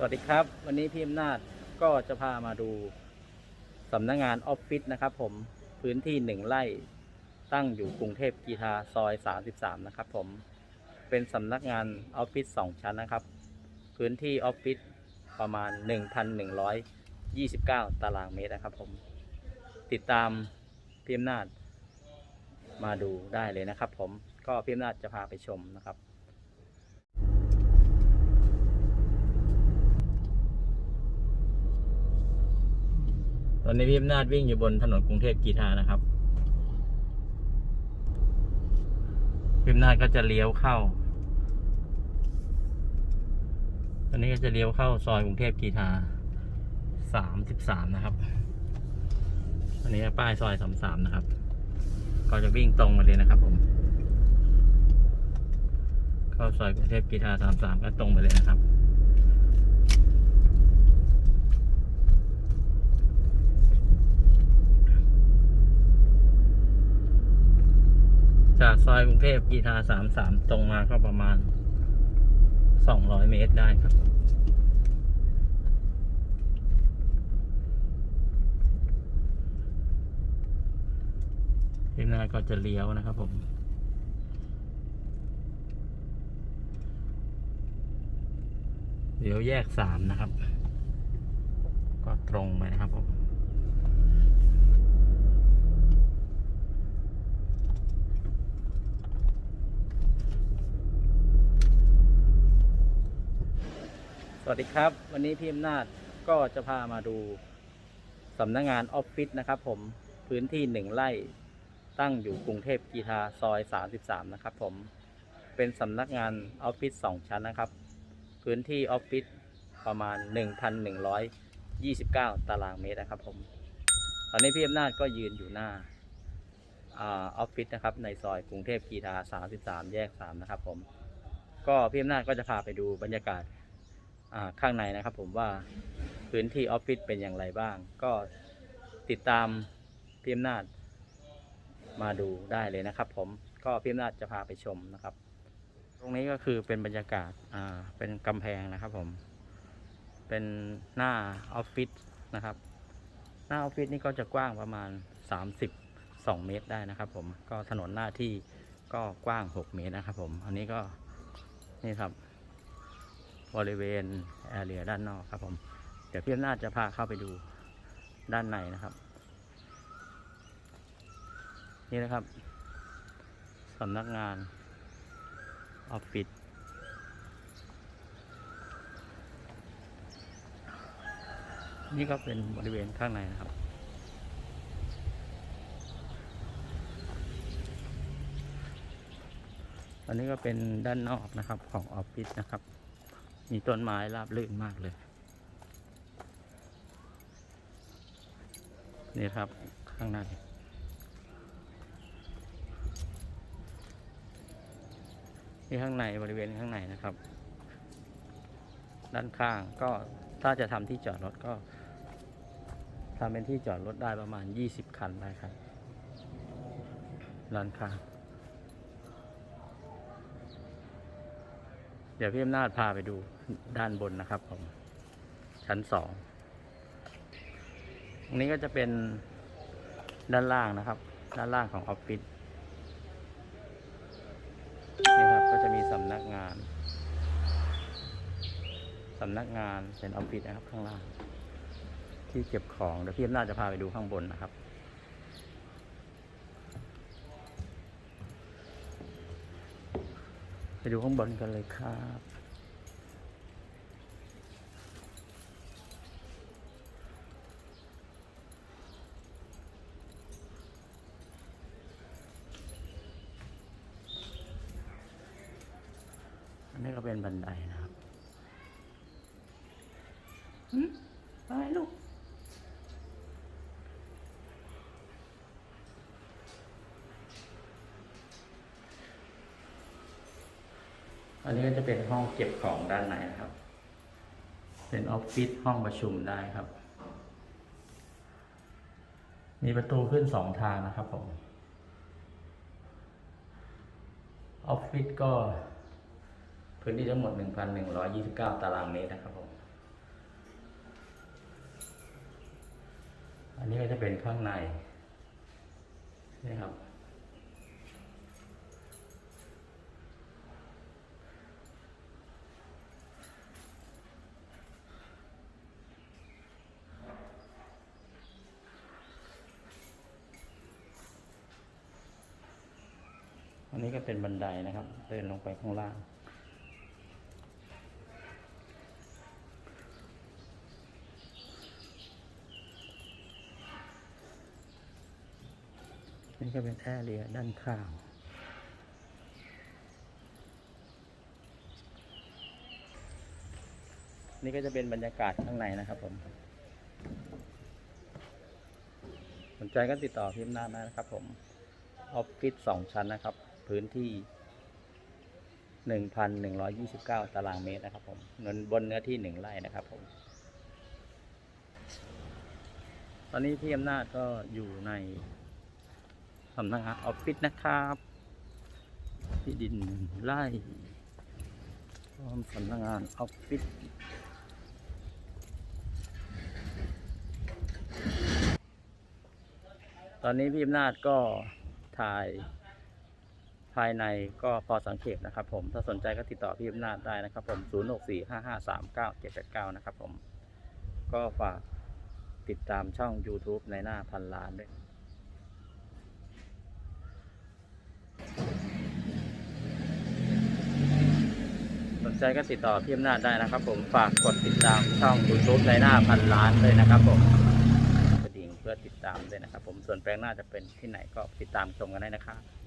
สวัสดีครับ วันนี้พี่อำนาจก็จะพามาดูสำนักงานออฟฟิศนะครับ ผมพื้นที่หนึ่งไร่ตั้งอยู่กรุงเทพกีทาซอย 33 นะครับ ผมเป็นสำนักงานออฟฟิศสองชั้นนะครับ พื้นที่ออฟฟิศประมาณ 1,129 ตารางเมตรนะครับ ผมติดตามพี่อำนาจมาดูได้เลยนะครับ ผมก็พี่อำนาจจะพาไปชมนะครับ อนนี้พี่อำนาจวิ่งอยู่บนถนนกรุงเทพกีทานะครับพี่อำนาจก็จะเลี้ยวเข้า ตอนนี้ก็จะเลี้ยวเข้าซอยกรุงเทพกีทาสามสิบสามนะครับ อันนี้ป้ายซอยสามสามนะครับ ก็จะวิ่งตรงมาเลยนะครับผม เข้าซอยกรุงเทพกีทาสามสามก็ตรงไปเลยนะครับ จากซอยกรุงเทพกีทาสามสามตรงมาก็ประมาณสองร้อยเมตรได้ครับ ที่หน้าก็จะเลี้ยวนะครับผมเลี้ยวแยกสามนะครับ ก็ตรงไปนะครับผม ส วัสดีครับ วันนี้พี่อำนาจก็จะพามาดูสำนักงานออฟฟิศนะครับผมพื้นที่หนึ่งไร่ตั้งอยู่กรุงเทพกีทาซอย 33 นะครับผมเป็นสำนักงานออฟฟิศสองชั้นนะครับ พื้นที่ออฟฟิศประมาณ 1,129 ตารางเมตรนะครับผมตอนนี้พี่อำนาจก็ยืนอยู่หน้าออฟฟิศนะครับในซอยกรุงเทพกีทา33 แยก 3 นะครับผมก็พี่อำนาจก็จะพาไปดูบรรยากาศ ข้างในนะครับผมว่าพื้นที่ออฟฟิศเป็นอย่างไรบ้าง ก็ติดตามพี่อำนาจมาดูได้เลยนะครับผมก็พี่อำนาจจะพาไปชมนะครับ ตรงนี้ก็คือเป็นบรรยากาศอ่าเป็นกำแพงนะครับผม เป็นหน้าออฟฟิศนะครับ หน้าออฟฟิศนี่ก็จะกว้างประมาณ 32 เมตรได้นะครับผมก็ถนนหน้าที่ก็กว้าง 6 เมตรนะครับผม อันนี้ก็นี่ครับ บริเวณแอเรียด้านนอกครับผม เดี๋ยวพี่อำนาจจะพาเข้าไปดูด้านในนะครับ นี่นะครับสำนักงานออฟฟิศนี่ก็เป็นบริเวณข้างในนะครับ อันนี้ก็เป็นด้านนอกนะครับของออฟฟิศนะครับ มีต้นไม้ราบรื่นมากเลย นี่ครับข้างในนี่ข้างในบริเวณข้างในนะครับ ด้านข้างก็ถ้าจะทำที่จอดรถก็ทำเป็นที่จอดรถได้ประมาณ 20 คันได้ครับด้านข้าง เดี๋ยวพี่อำนาจพาไปดูด้านบนนะครับผมชั้นสองตรงนี้ก็จะเป็นด้านล่างนะครับ ด้านล่างของออฟฟิศนี่ครับก็จะมีสำนักงานสำนักงานเป็นออฟฟิศนะครับข้างล่าง ที่เก็บของเดี๋ยวพี่อำนาจจะพาไปดูข้างบนนะครับ ไปดูข้างบนกันเลยครับอันนี้ก็เป็นบันไดนะ อันนี้ก็จะเป็นห้องเก็บของด้านในนะครับ เป็นออฟฟิศห้องประชุมได้ครับ มีประตูขึ้นสองทางนะครับผม ออฟฟิศก็ พื้นที่ทั้งหมด 1,129 ตารางเมตรนะครับผม อันนี้ก็จะเป็นข้างในนี่ครับ นนี้ก็เป็นบันไดนะครับ เดินลงไปข้างล่าง นี่ก็เป็นแอร์เรียด้านข้างนี่ก็จะเป็นบรรยากาศข้างในนะครับผมสนใจก็ติดต่อพิมพ์หน้าได้นะครับผม ออฟฟิศสองชั้นนะครับ พื้นที่หนึ่งพันหนึ่งร้อยี่สิบเก้าตารางเมตรนะครับผมเงินบนเนื้อที่หนึ่งไร่นะครับผม ตอนนี้พี่อำนาจก็อยู่ในสำนักงานออฟฟิศนะครับ ที่ดินไร่พร้อมสำนักงานออฟฟิศตอนนี้พี่อำนาจก็ถ่าย ภายในก็พอสังเกตนะครับ ผมถ้าสนใจก็ติดต่อพี่อำนาจได้นะครับ ผม 0 6 4 5 5 3 9 7 8 9 นะครับ ผม ก็ฝากติดตามช่อง YouTube ในหน้าพันล้านด้วยสนใจก็ติดต่อพี่อำนาจได้นะครับ ผมฝากกดติดตามช่อง YouTube ในหน้าพันล้านด้วยนะครับ ผมกระดิ่งเพื่อติดตามด้วยนะครับ ผมส่วนแปลงหน้าจะเป็นที่ไหนก็ติดตามชมกันได้นะครับ